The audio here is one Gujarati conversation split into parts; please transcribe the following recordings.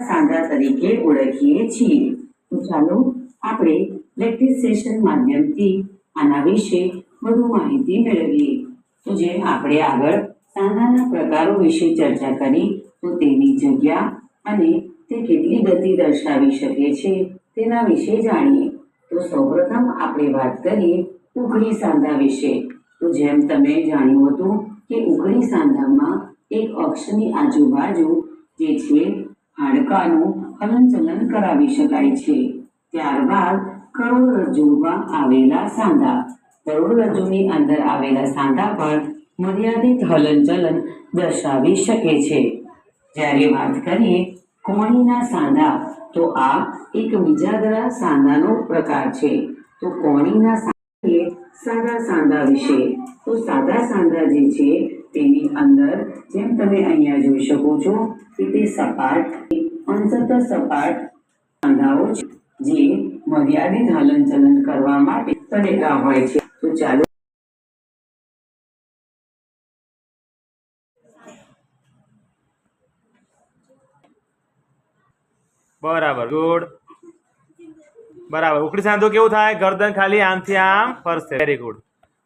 સાંધા તરીકે ઓળખીએ છીએ. તો ચાલો આપણે પ્રેક્ટિસ સેશન માધ્યમથી આના વિશે વધુ માહિતી મેળવીએ. તો જેમ આપણે આગળ સાંધાના પ્રકારો વિશે ચર્ચા કરી, તો તેની જગ્યા અને તે કેટલી ગતિ દર્શાવી શકે છે તેના વિશે જાણીએ. તો સૌપ્રથમ આપણે વાત કરીએ ઉઘડી સાંધા વિશે. તો જેમ તમે જાણ્યું હતું કે ઉઘડી સાંધામાં એક અક્ષની આજુબાજુ જે છે હાડકાનું હલનચલન કરાવી શકાય છે. ત્યારબાદ કરોડરજ્જુમાં આવેલા સાંધા. કરોડરજ્જુની અંદર આવેલા સાંધા પર મર્યાદિત હલનચલન દર્શાવી શકે છે. જ્યારે વાત કરીએ કોણીના સાંધા, તો આ એક બીજાગરા સાંધાનો પ્રકાર છે. તો કોણીના સાંધા સાદા સાંધા વિશે. તો સાદા સાંધા જે છે, તેની અંદર જેમ તમે અહીંયા જોઈ શકો છો, કે તે સપાટ અંશતઃ સપાટ સાંધાઓ છે, જે મર્યાદિત હલનચલન કરવા માટે તરેલા હોય છે. તો ચાલો બરાબર ગુડ બરાબર, ઉખડી સાંધો કેવું થાય? ગરદન ખાલી આમથી આમ ફરશે. વેરી ગુડ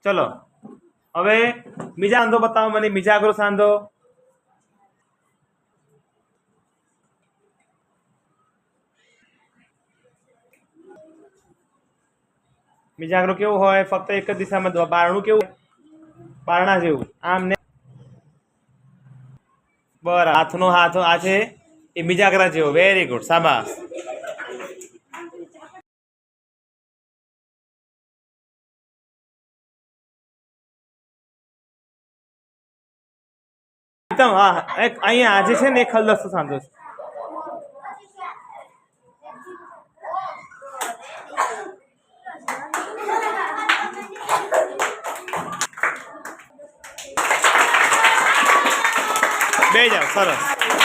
ચલો, હવે બીજા સાંધો બતાવો મને, બીજા આગળ સાંધો. બીજા આગળ કેવું હોય? ફક્ત એક જ દિશામાં બારણું કેવું બારણા જેવું. આમ ને બરાબર. હાથનો હાથ આ છે એ આગળ જેવો. વેરી ગુડ શાબાશ. હા અહીંયા આજે છે ને એક ખલદસ્તો સાંધો છે. બે જાવ સરસ.